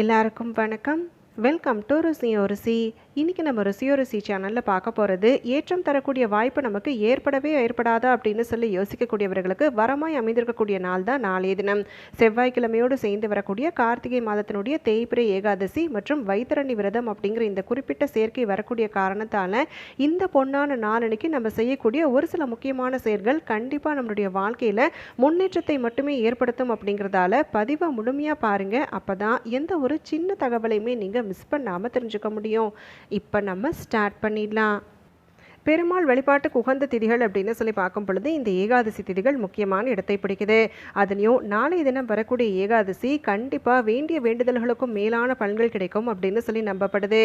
எல்லாருக்கும் வணக்கம். Welcome to ருசி ருசி இன்றைக்கி நம்ம ருசியோ ருசி சேனலில் பார்க்க போகிறது ஏற்றம் தரக்கூடிய வாய்ப்பு நமக்கு ஏற்படவே ஏற்படாதா அப்படின்னு சொல்லி யோசிக்கக்கூடியவர்களுக்கு வரமாய் அமைந்திருக்கக்கூடிய நாள் தான் நாளைய தினம். செவ்வாய்க்கிழமையோடு சேர்ந்து வரக்கூடிய கார்த்திகை மாதத்தினுடைய தேய்பிரை ஏகாதசி மற்றும் வைத்தரணி விரதம் அப்படிங்கிற இந்த குறிப்பிட்ட சேர்க்கை வரக்கூடிய காரணத்தால் இந்த பொன்னான நாளன்னைக்கு நம்ம செய்யக்கூடிய ஒரு சில முக்கியமான செயல்கள் கண்டிப்பாக நம்மளுடைய வாழ்க்கையில் முன்னேற்றத்தை மட்டுமே ஏற்படுத்தும் அப்படிங்கிறதால பதிவை முழுமையாக பாருங்கள் அப்போ தான் எந்த ஒரு சின்ன தகவலையுமே நீங்கள் மிஸ் பண்ணாமல் தெரிஞ்சுக்க முடியும். இப்போ நம்ம ஸ்டார்ட் பண்ணிடலாம். பெருமாள் வழிபாட்டுக்கு உகந்த திதிகள் அப்படின்னு சொல்லி பார்க்கும் பொழுது இந்த ஏகாதசி திதிகள் முக்கியமான இடத்தை பிடிக்குது. அதுலேயும் நாளைய தினம் வரக்கூடிய ஏகாதசி கண்டிப்பாக வேண்டிய வேண்டுதல்களுக்கும் மேலான பலன்கள் கிடைக்கும் அப்படின்னு சொல்லி நம்பப்படுது.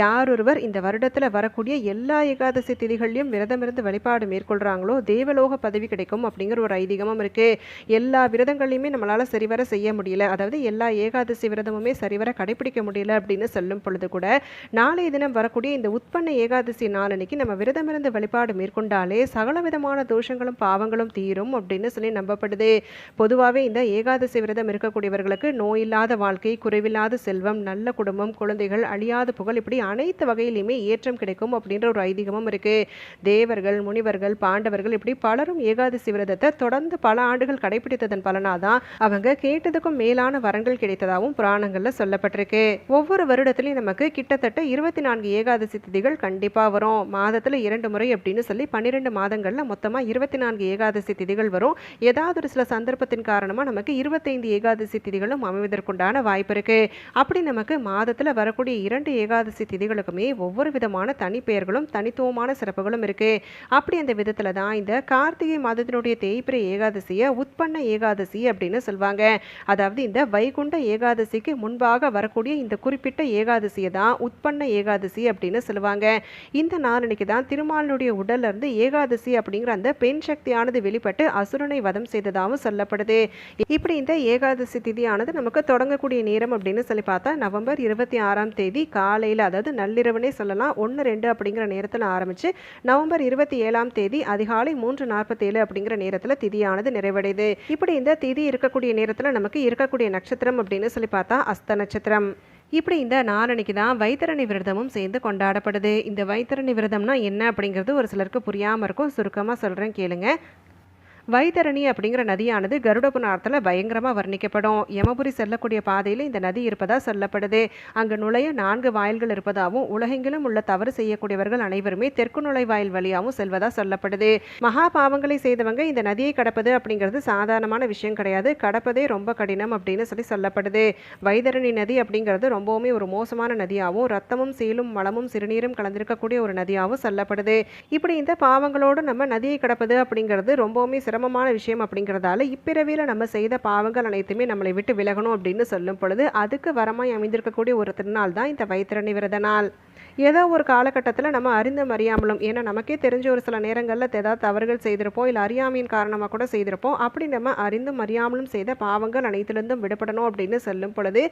யார் ஒருவர் இந்த வருடத்தில் வரக்கூடிய எல்லா ஏகாதசி திதிகள்லையும் விரதமிருந்து வழிபாடு மேற்கொள்கிறாங்களோ தேவலோக பதவி கிடைக்கும் அப்படிங்கிற ஒரு ஐதீகமும் இருக்குது எல்லா விரதங்களையுமே நம்மளால் சரிவர செய்ய முடியல. அதாவது எல்லா ஏகாதசி விரதமுமே சரிவர கடைபிடிக்க முடியல அப்படின்னு சொல்லும் பொழுது கூட நாளைய தினம் வரக்கூடிய இந்த உட்பண்ண ஏகாதசி நாளன்னைக்கு நம்ம விரதம் விரதமிருந்து வழிபாடு மேற்கொண்டாலே சகல விதமான தோஷங்களும் பாவங்களும் தீரும் அப்படின்னு சொல்லி நம்பப்படுது. பொதுவாகவே இந்த ஏகாதசி விரதம் இருக்கக்கூடியவர்களுக்கு நோயில்லாத வாழ்க்கை குறைவில்லாத செல்வம் நல்ல குடும்பம் குழந்தைகள் அழியாத புகழ் இப்படி அனைத்து வகையிலையுமே ஏற்றம் கிடைக்கும் அப்படின்ற ஒரு ஐதீகமும் இருக்கு. தேவர்கள் முனிவர்கள் பாண்டவர்கள் இப்படி பலரும் ஏகாதசி விரதத்தை தொடர்ந்து பல ஆண்டுகள் கடைபிடித்ததன் பலனாதான் அவங்க கேட்டதுக்கும் மேலான வரங்கள் கிடைத்ததாகவும் புராணங்கள்ல சொல்லப்பட்டிருக்கு. ஒவ்வொரு வருடத்திலையும் நமக்கு கிட்டத்தட்ட இருபத்தி நான்கு ஏகாதசி திதிகள் கண்டிப்பா வரும். மாதத்துல இரண்டு முறை அப்படின்னு சொல்லி பன்னிரெண்டு மாதங்களில் மொத்தமாக இருபத்தி நான்கு ஏகாதசி திதிகள் வரும். ஏதாவது ஒரு சில சந்தர்ப்பத்தின் காரணமாக நமக்கு இருபத்தைந்து ஏகாதசி திதிகளும் அமைவதற்குண்டான வாய்ப்பு இருக்குது அப்படி நமக்கு மாதத்தில் வரக்கூடிய இரண்டு ஏகாதசி திதிகளுக்குமே ஒவ்வொரு விதமான தனிப்பெயர்களும் தனித்துவமான சிறப்புகளும் இருக்குது அப்படி அந்த விதத்தில் தான் இந்த கார்த்திகை மாதத்தினுடைய தேய்பிரை ஏகாதசியை உட்பண்ண ஏகாதசி அப்படின்னு சொல்லுவாங்க அதாவது இந்த வைகுண்ட ஏகாதசிக்கு முன்பாக வரக்கூடிய இந்த குறிப்பிட்ட ஏகாதசியை தான் உட்பண்ண ஏகாதசி அப்படின்னு சொல்லுவாங்க இந்த நாளனைக்கு தான் திரு உடல்ல இருந்து ஏகாதசி அப்படிங்கிற அந்த பெண் சக்தியானது வெளிப்பட்டு அசுரனை வதம் செய்ததாகவும் சொல்லப்படுது. இப்படி இந்த ஏகாதசி திதியானது நமக்கு தொடங்கக்கூடிய நேரம் அப்படின்னு சொல்லி பார்த்தா நவம்பர் இருபத்தி ஆறாம் தேதி காலையில் அதாவது நள்ளிரவுனே சொல்லலாம் ஒன்று ரெண்டு அப்படிங்கிற நேரத்தில் ஆரம்பிச்சு நவம்பர் இருபத்தி ஏழாம் தேதி அதிகாலை மூன்று நாற்பத்தேழு அப்படிங்கிற நேரத்தில் திதியானது நிறைவடையுது. இப்படி இந்த திதி இருக்கக்கூடிய நேரத்தில் நமக்கு இருக்கக்கூடிய நட்சத்திரம் அப்படின்னு சொல்லி பார்த்தா அஸ்த நட்சத்திரம். இப்படி இந்த நாளனைக்கு தான் வைத்தரணி விரதமும் சேர்ந்து கொண்டாடப்படுது. இந்த வைத்தரணி விரதம்னா என்ன அப்படிங்கிறது ஒரு சிலருக்கு புரியாமல் இருக்கும். சுருக்கமாக சொல்கிறேன் கேளுங்க. வைத்தரணி அப்படிங்கிற நதியானது கருட புராணத்தில் பயங்கரமாக வர்ணிக்கப்படும். யமபுரி செல்லக்கூடிய பாதையில் இந்த நதி இருப்பதா சொல்லப்படுது. அங்கு நுழைய நான்கு வாயில்கள் இருப்பதாகவும் உலகெங்கிலும் உள்ள தவறு செய்யக்கூடியவர்கள் அனைவருமே தெற்கு நுழைவாயில் வழியாகவும் செல்வதா சொல்லப்படுது. மகா பாவங்களை செய்தவங்க இந்த நதியை கடப்பது அப்படிங்கிறது சாதாரணமான விஷயம் கிடையாது. கடப்பதே ரொம்ப கடினம் அப்படின்னு சொல்லி சொல்லப்படுது. வைதரணி நதி அப்படிங்கிறது ரொம்பவுமே ஒரு மோசமான நதியாகவும் ரத்தமும் சீலும் மலமும் சிறுநீரும் கலந்திருக்கக்கூடிய ஒரு நதியாகவும் சொல்லப்படுது. இப்படி இந்த பாவங்களோடு நம்ம நதியை கடப்பது அப்படிங்கிறது ரொம்பவுமே சிரமமான விஷயம் அப்படிங்கிறதால இப்பிறவியில் நம்ம செய்த பாவங்கள் அனைத்துமே நம்மளை விட்டு விலகணும் அப்படின்னு சொல்லும் பொழுது அதுக்கு வரமாய் அமைந்திருக்கக்கூடிய ஒரு திருநாள் தான் இந்த வைத்திரணி விரத நாள். ஏதோ ஒரு காலகட்டத்தில் நம்ம அறிந்தும் அறியாமலும் ஏன்னா நமக்கே தெரிஞ்ச ஒரு சில நேரங்களில் ஏதாவது தவறுகள் செய்திருப்போம் இல்லை அறியாமையின் காரணமாக கூட செய்திருப்போம். அப்படி நம்ம அறிந்தும் அறியாமலும் செய்த பாவங்கள் அனைத்திலிருந்தும் விடுபடணும் அப்படின்னு சொல்லும் பொழுது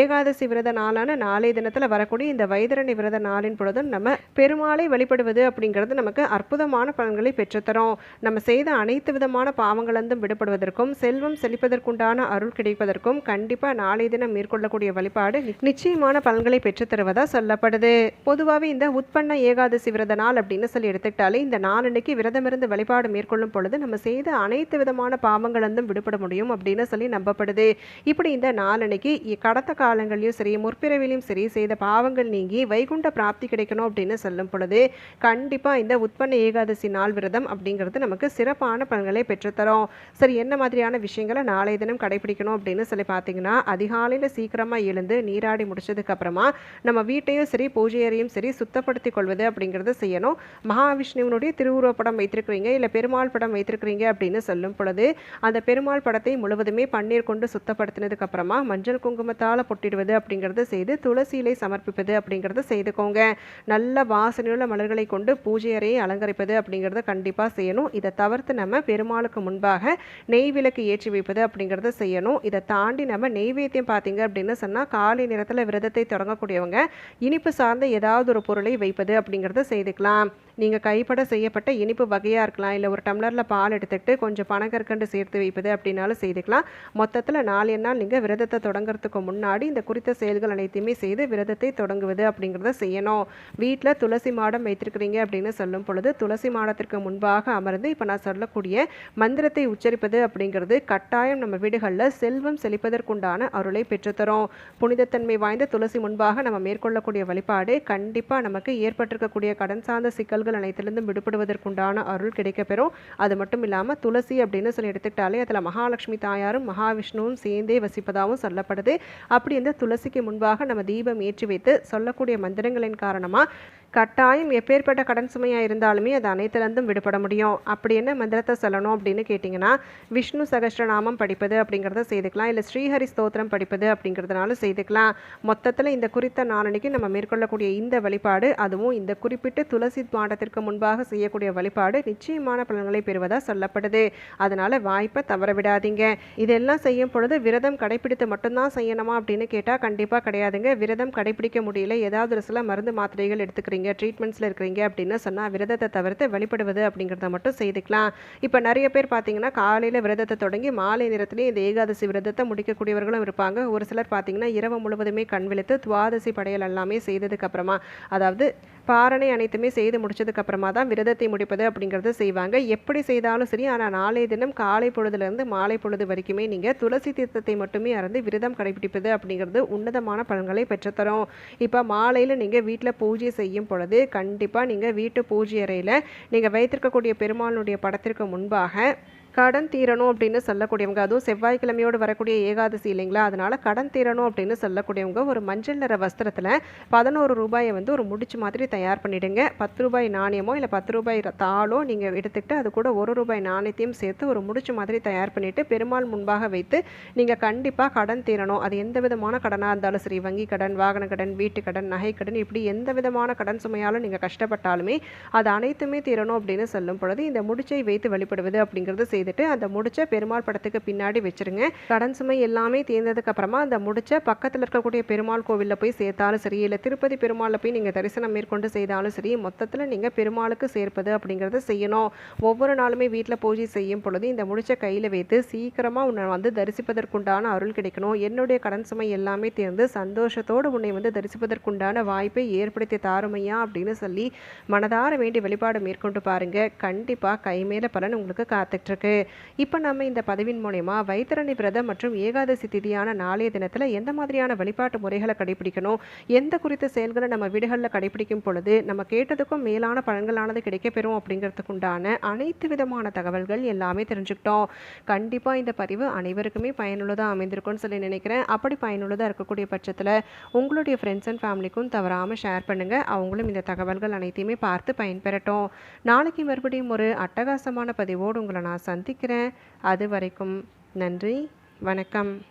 ஏகாதசி விரத நாளான நாளைய தினத்தில் வரக்கூடிய இந்த வைதரணி விரத நாளின் பொழுதும் நம்ம பெருமாளை வழிபடுவது அப்படிங்கிறது நமக்கு அற்புதமான பலன்களை பெற்றுத்தரும். நம்ம செய்த அனைத்து விதமான பாவங்களிலிருந்தும் விடுபடுவதற்கும் செல்வம் செழிப்பதற்குண்டான அருள் கிடைப்பதற்கும் கண்டிப்பாக நாளைய தினம் மேற்கொள்ளக்கூடிய வழிபாடு நிச்சயமான பலன்களை பெற்றுத்தருவதாக சொல்லப்படுது. பொதுவாகவே இந்த உட்பண்ண ஏகாதசி விரத நாள் அப்படின்னு சொல்லி எடுத்துக்கிட்டாலே இந்த நாளன்னைக்கு விரதம் இருந்து வழிபாடு மேற்கொள்ளும் பொழுது நம்ம செய்த அனைத்து விதமான பாவங்களிலிருந்தும் விடுபட முடியும் அப்படின்னு சொல்லி நம்பப்படுது. இப்படி இந்த நாளன்னைக்கு கடத்த கடந்த காலங்களையும் சரி முற்பிறவிலையும் சரி செய்த பாவங்கள் நீங்கி வைகுண்ட பிராப்தி கிடைக்கணும் அப்படின்னு சொல்லும் பொழுது கண்டிப்பாக இந்த உட்பண்ண ஏகாதசி நாள் விரதம் அப்படிங்கிறது நமக்கு சிறப்பான பலன்களை பெற்றுத்தரும். சரி என்ன மாதிரியான விஷயங்களை நாளைய தினம் கடைபிடிக்கணும் அப்படின்னு சொல்லி பார்த்தீங்கன்னா அதிகாலையில் சீக்கிரமாக எழுந்து நீராடி முடிச்சதுக்கு அப்புறமா நம்ம வீட்டையும் சரி பூஜை அறையும் சரி சுத்தப்படுத்திக் கொள்வது அப்படிங்கிறத செய்யணும். மகாவிஷ்ணுவினுடைய திருவுருவப் படம் வைத்திருக்கிறீங்க இல்லை பெருமாள் படம் வைத்திருக்கிறீங்க அப்படின்னு சொல்லும் பொழுது அந்த பெருமாள் படத்தை முழுவதுமே பன்னீர் கொண்டு சுத்தப்படுத்தினதுக்கு அப்புறமா மஞ்சள் குங்குமத்தால் பொட்டிடுவது அப்படிங்கிறத செய்து துளசியிலை சமர்ப்பிப்பது அப்படிங்கிறத செய்துக்கோங்க. நல்ல வாசனையுள்ள மலர்களை கொண்டு பூஜை அறையை அலங்கரிப்பது அப்படிங்கிறத கண்டிப்பாக செய்யணும். இதை தவிர்த்து நம்ம பெருமாளுக்கு முன்பாக நெய் விளக்கு ஏற்றி வைப்பது அப்படிங்கிறத செய்யணும். இதை தாண்டி நம்ம நெய்வேத்தியம் பார்த்தீங்க அப்படின்னு சொன்னால் காலை நேரத்தில் விரதத்தை தொடங்கக்கூடியவங்க இனிப்பு சார்ந்த ஏதாவது ஒரு பொருளை வைப்பது அப்படிங்கிறத செய்துக்கலாம். நீங்கள் கைப்பட செய்யப்பட்ட இனிப்பு வகையாக இருக்கலாம். இல்லை ஒரு டம்ளரில் பால் எடுத்துக்கிட்டு கொஞ்சம் பனங்கற்கண்டு சேர்த்து வைப்பது அப்படின்னாலும் செய்துக்கலாம். மொத்தத்தில் நாலு நாள் நீங்கள் விரதத்தை தொடங்குறதுக்கு முன்னாடி இந்த குறித்த செயல்கள் அனைத்தையுமே செய்து விரதத்தை தொடங்குவது அப்படிங்கிறத செய்யணும். வீட்டில் துளசி மாடம் வைத்திருக்கிறீங்க அப்படின்னு சொல்லும் பொழுது துளசி மாடத்திற்கு முன்பாக அமர்ந்து இப்போ நான் சொல்லக்கூடிய மந்திரத்தை உச்சரிப்பது அப்படிங்கிறது கட்டாயம் நம்ம வீடுகளில் செல்வம் செழிப்பதற்குண்டான அருளை பெற்றுத்தரும். புனிதத்தன்மை வாய்ந்த துளசி முன்பாக நம்ம மேற்கொள்ளக்கூடிய வழிபாடு கண்டிப்பாக நமக்கு ஏற்பட்டிருக்கக்கூடிய கடன் சார்ந்த சிக்கல்கள் அனைத்திலிருந்தும் விடுபடுவதற்குண்டான அருள் கிடைக்கப்பெறும். அது மட்டும் இல்லாமல் துளசி அப்படின்னு சொல்லி எடுத்துக்கிட்டாலே அதில் மகாலட்சுமி தாயாரும் மகாவிஷ்ணுவும் சேர்ந்தே வசிப்பதாகவும் சொல்லப்படுது. அப்படி இந்த துளசிக்கு முன்பாக நம்ம தீபம் ஏற்றி வைத்து சொல்லக்கூடிய மந்திரங்களின் காரணமாக கட்டாயம் எப்பேற்பட்ட கடன் சுமையாக இருந்தாலுமே அது அனைத்துலேருந்தும் விடுபட முடியும். அப்படி என்ன மந்திரத்தை சொல்லணும் அப்படின்னு கேட்டிங்கன்னா விஷ்ணு சகஸ்ரநாமம் படிப்பது அப்படிங்கிறத செய்துக்கலாம். இல்லை ஸ்ரீஹரி ஸ்தோத்திரம் படிப்பது அப்படிங்கிறதுனால செய்துக்கலாம். மொத்தத்தில் இந்த குறித்த நாளனைக்கு நம்ம மேற்கொள்ளக்கூடிய இந்த வழிபாடு அதுவும் இந்த குறிப்பிட்ட துளசி மாடத்திற்கு முன்பாக செய்யக்கூடிய வழிபாடு நிச்சயமான பலன்களை பெறுவதாக சொல்லப்படுது. அதனால் வாய்ப்பை தவற விடாதீங்க. இதெல்லாம் செய்யும் பொழுது விரதம் கடைபிடித்து மட்டும்தான் செய்யணுமா அப்படின்னு கேட்டால் கண்டிப்பாக கிடையாதுங்க. விரதம் கடைபிடிக்க முடியல. ஏதாவது ஒரு சில மருந்து மாத்திரைகள் எடுத்துக்கிறீங்க ட்ரீட்மெண்ட்ஸில் இருக்கிறீங்க அப்படின்னு சொன்னால் விரதத்தை தவிர்த்து வழிபடுவது அப்படிங்கிறத மட்டும் செய்துக்கலாம். இப்போ நிறைய பேர் பார்த்தீங்கன்னா காலையில் விரதத்தை தொடங்கி மாலை நேரத்திலே இந்த ஏகாதசி விரதத்தை முடிக்கக்கூடியவர்களும் இருப்பாங்க. ஒரு சிலர் பார்த்தீங்கன்னா இரவு முழுவதுமே கண் விழித்து துவாதசி படையல் எல்லாமே செய்ததுக்கு அப்புறமா அதாவது பாரணை அனைத்துமே செய்து முடிச்சதுக்கு அப்புறமா தான் விரதத்தை முடிப்பது அப்படிங்கிறது செய்வாங்க. எப்படி செய்தாலும் சரி ஆனால் நாளைய தினம் காலை பொழுதுலேருந்து மாலை பொழுது வரைக்குமே நீங்கள் துளசி தீர்த்தத்தை மட்டுமே அறந்து விரதம் கடைபிடிப்பது அப்படிங்கிறது உன்னதமான பலன்களை பெற்றுத்தரும். இப்போ மாலையில் நீங்கள் வீட்டில் பூஜை செய்யும் பொழுது கண்டிப்பாக நீங்கள் வீட்டு பூஜை அறையில் நீங்கள் வைத்திருக்கக்கூடிய பெருமாளுடைய படத்திற்கு முன்பாக கடன் தீரணும் அப்படின்னு சொல்லக்கூடியவங்க அதுவும் செவ்வாய்க்கிழமையோடு வரக்கூடிய ஏகாதசி இல்லைங்களா? அதனால் கடன் தீரணும் அப்படின்னு சொல்லக்கூடியவங்க ஒரு மஞ்சள் நிற வஸ்திரத்தில் பதினோரு ரூபாயை வந்து ஒரு முடிச்சு மாதிரி தயார் பண்ணிவிடுங்க பத்து ரூபாய் நாணயமோ இல்லை பத்து ரூபாய் தாளோ நீங்கள் எடுத்துக்கிட்டு அது கூட ஒரு ரூபாய் நாணயத்தையும் சேர்த்து ஒரு முடிச்சு மாதிரி தயார் பண்ணிவிட்டு பெருமாள் முன்பாக வைத்து நீங்கள் கண்டிப்பாக கடன் தீரணும். அது எந்த விதமான கடனாக இருந்தாலும் சரி வங்கி கடன் வாகன கடன் வீட்டு கடன் நகை கடன் இப்படி எந்த விதமான கடன் சுமையாலும் நீங்கள் கஷ்டப்பட்டாலுமே அது அனைத்துமே தீரணும் அப்படின்னு சொல்லும் பொழுது இந்த முடிச்சை வைத்து வழிபடுவது அப்படிங்கிறது செய்து வந்துட்டு அந்த முடிச்ச பெருமாள் படத்துக்கு பின்னாடி வச்சிருங்க. கடன் சுமை எல்லாமே தேர்ந்ததுக்கு அப்புறமா அந்த முடிச்ச பக்கத்தில் இருக்கக்கூடிய பெருமாள் கோவிலில் போய் சேர்த்தாலும் சரி இல்லை திருப்பதி பெருமாளில் போய் நீங்கள் தரிசனம் மேற்கொண்டு செய்தாலும் சரி மொத்தத்தில் நீங்கள் பெருமாளுக்கு சேர்ப்பது அப்படிங்கிறத செய்யணும். ஒவ்வொரு நாளுமே வீட்டில் பூஜை செய்யும் பொழுது இந்த முடிச்ச கையில் வைத்து சீக்கிரமாக உன்னை வந்து தரிசிப்பதற்குண்டான அருள் கிடைக்கணும். என்னுடைய கடன் சுமை எல்லாமே தேர்ந்து சந்தோஷத்தோடு உன்னை வந்து தரிசிப்பதற்குண்டான வாய்ப்பை ஏற்படுத்தி தாருமையா அப்படின்னு சொல்லி மனதார வேண்டி வழிபாடு மேற்கொண்டு பாருங்கள் கண்டிப்பாக கைமேல பலன் உங்களுக்கு காத்துட்ருக்கு இருக்கு. இப்போ நம்ம இந்த பதிவின் மூலயமா வைத்தரணி விரதம் மற்றும் ஏகாதசி திதியான நாளைய தினத்தில் எந்த மாதிரியான வழிபாட்டு முறைகளை கடைபிடிக்கணும்? எந்த குறித்த செயல்களை நம்ம வீடுகளில் கடைபிடிக்கும் பொழுது நம்ம கேட்டதுக்கும் மேலான பலன்களானது கிடைக்கப்பெறும் அப்படிங்கிறதுக்குண்டான அனைத்து விதமான தகவல்கள் எல்லாமே தெரிஞ்சுக்கிட்டோம். கண்டிப்பாக இந்த பதிவு அனைவருக்குமே பயனுள்ளதாக அமைந்திருக்கும்னு சொல்லி நினைக்கிறேன். அப்படி பயனுள்ளதாக இருக்கக்கூடிய பட்சத்தில் உங்களுடைய ஃப்ரெண்ட்ஸ் அண்ட் ஃபேமிலிக்கும் தவறாமல் ஷேர் பண்ணுங்கள் அவங்களும் இந்த தகவல்கள் அனைத்தையுமே பார்த்து பயன்பெறட்டும். நாளைக்கு மறுபடியும் ஒரு அட்டகாசமான பதிவோடு உங்களை நான் சந்திக்கிறேன். அது வரைக்கும் நன்றி. வணக்கம்.